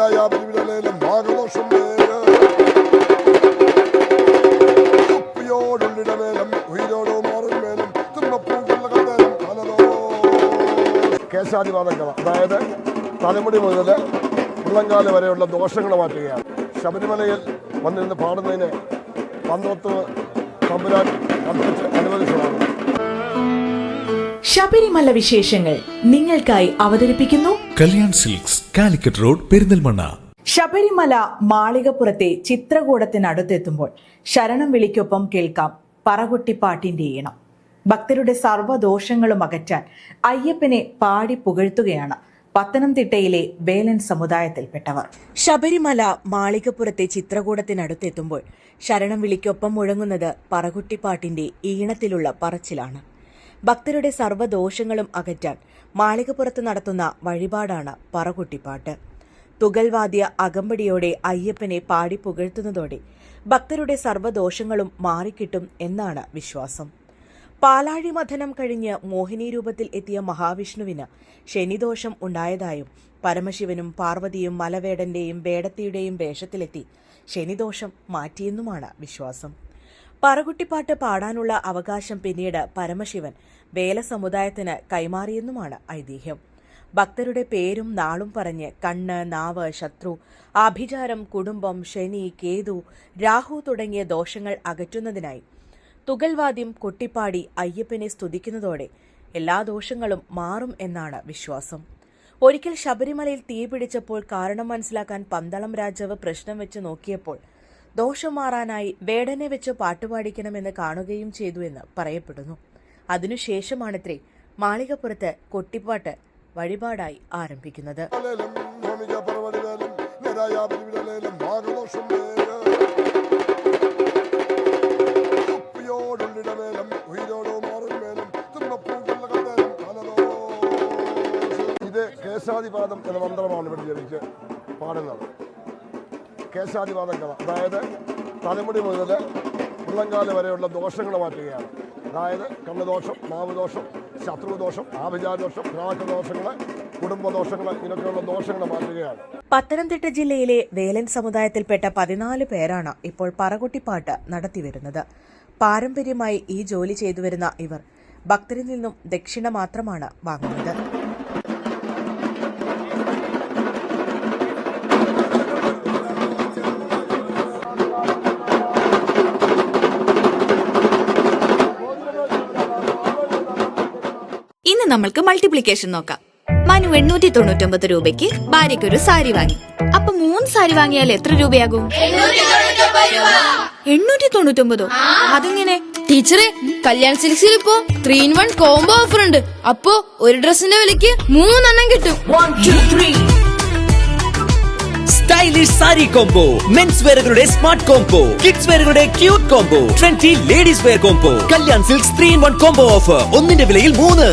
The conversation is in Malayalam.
നിരായാപരിവിടലേലും ഭാഗദോഷം അതായത് തലമുടി മുതൽ ഉള്ളങ്കാല വരെയുള്ള ദോഷങ്ങൾ മാറ്റുകയാണ്. ശബരിമലയിൽ വന്നിരുന്ന് പാടുന്നതിന് പന്തോത്ത് തമ്പുരാൻ അനുവദിച്ചതാണ്. ശബരിമല വിശേഷങ്ങൾ നിങ്ങൾക്കായി അവതരിപ്പിക്കുന്നു Kalyan silks Calicut road Perinthalmanna. Sabarimala മാളികപ്പുറത്തെ ചിത്രകൂടത്തിനടുത്തെത്തുമ്പോൾ ശരണം വിളിക്കൊപ്പം കേൾക്കാം പറകൊട്ടിപ്പാട്ടിന്റെ ഈണം. ഭക്തരുടെ സർവദോഷങ്ങളും അകറ്റാൻ അയ്യപ്പനെ പാടി പുകഴ്ത്തുകയാണ് പത്തനംതിട്ടയിലെ വേലൻ സമുദായത്തിൽപ്പെട്ടവർ. ശബരിമല മാളികപ്പുറത്തെ ചിത്രകൂടത്തിനടുത്തെത്തുമ്പോൾ ശരണം വിളിക്കൊപ്പം മുഴങ്ങുന്നത് പറകുട്ടിപ്പാട്ടിന്റെ ഈണത്തിലുള്ള പറച്ചിലാണ്. ഭക്തരുടെ സർവദോഷങ്ങളും അകറ്റാൻ മാളികപ്പുറത്ത് നടത്തുന്ന വഴിപാടാണ് പറകുട്ടിപ്പാട്ട്. തുകൽവാദ്യ അകമ്പടിയോടെ അയ്യപ്പനെ പാടി പുകഴ്ത്തുന്നതോടെ ഭക്തരുടെ സർവദോഷങ്ങളും മാറിക്കിട്ടും എന്നാണ് വിശ്വാസം. പാലാഴി മഥനം കഴിഞ്ഞ് മോഹിനി രൂപത്തിൽ എത്തിയ മഹാവിഷ്ണുവിന് ശനിദോഷം ഉണ്ടായതായും പരമശിവനും പാർവതിയും മലവേടന്റെയും വേടത്തിയുടെയും വേഷത്തിലെത്തി ശനിദോഷം മാറ്റിയെന്നുമാണ് വിശ്വാസം. പറകുട്ടിപ്പാട്ട് പാടാനുള്ള അവകാശം പിന്നീട് പരമശിവൻ വേല സമുദായത്തിന് കൈമാറിയെന്നുമാണ് ഐതിഹ്യം. ഭക്തരുടെ പേരും നാളും പറഞ്ഞ് കണ്ണ് നാവ് ശത്രു ആഭിചാരം കുടുംബം ശനി കേതു രാഹു തുടങ്ങിയ ദോഷങ്ങൾ അകറ്റുന്നതിനായി തുകൽവാദ്യം കൊട്ടിപ്പാടി അയ്യപ്പനെ സ്തുതിക്കുന്നതോടെ എല്ലാ ദോഷങ്ങളും മാറും എന്നാണ് വിശ്വാസം. ഒരിക്കൽ ശബരിമലയിൽ തീ പിടിച്ചപ്പോൾ കാരണം മനസ്സിലാക്കാൻ പന്തളം രാജാവ് പ്രശ്നം വെച്ച് നോക്കിയപ്പോൾ ദോഷം മാറാനായി വേടനെ വെച്ച് പാട്ടുപാടിക്കണമെന്ന് കാണുകയും ചെയ്തു എന്ന് പറയപ്പെടുന്നു. അതിനുശേഷമാണത്രേ മാളികപ്പുറത്ത് കൊട്ടിപ്പാട്ട് വഴിപാടായി ആരംഭിക്കുന്നത്. ഇത് കേശാദിപാദം എന്ന മന്ത്രമാണ് ഇവിടെ ജപിച്ച് പാടുന്നത്. കേശാദിപാദങ്ങൾ അതായത് തലമുടി മുതൽ മുള്ളങ്കാൽ വരെയുള്ള ദോഷങ്ങൾ മാറ്റുകയാണ്. അതായത് കണ്ണുദോഷം നാവുദോഷം ശത്രുദോഷം ആഭിജാദോഷം രാഗദോഷങ്ങൾ കുടുംബദോഷങ്ങൾ ഇങ്ങനെയൊക്കെയുള്ള ദോഷങ്ങൾ മാറ്റുകയാണ്. പത്തനംതിട്ട ജില്ലയിലെ വേലൻ സമുദായത്തിൽപ്പെട്ട പതിനാല് പേരാണ് ഇപ്പോൾ പറകൊട്ടിപ്പാട്ട് നടത്തിവരുന്നത്. പാരമ്പര്യമായി ഈ ജോലി ചെയ്തുവരുന്ന ഇവർ ഭക്തരിൽ നിന്നും ദക്ഷിണ മാത്രമാണ് വാങ്ങുന്നത്. നമ്മൾക്ക് മൾട്ടിപ്ലിക്കേഷൻ നോക്കാം. മനു എണ്ണൂറ്റി തൊണ്ണൂറ്റൊമ്പത് രൂപയ്ക്ക് ഭാര്യയ്ക്ക് ഒരു സാരി വാങ്ങി. അപ്പൊ മൂന്ന് സാരി വാങ്ങിയാൽ എത്ര രൂപയാകും? എണ്ണൂറ്റി തൊണ്ണൂറ്റൊമ്പതോ അതെങ്ങനെ ടീച്ചറെ കല്യാൺ സിൽക്സിൽ ഇപ്പോ three in one combo offer ഉണ്ട്. അപ്പോ ഒരു ഡ്രസ്സിന്റെ വിലക്ക് മൂന്നെണ്ണം കിട്ടും. സ്റ്റൈലിഷ് സാരി കോംബോ മെൻസ് വെയറുകളുടെ smart combo kids വെയറുകളുടെ cute combo twenty ladies wear combo Kalyan silks three in one combo offer ഒന്നിന്റെ വിലയിൽ മൂന്ന്.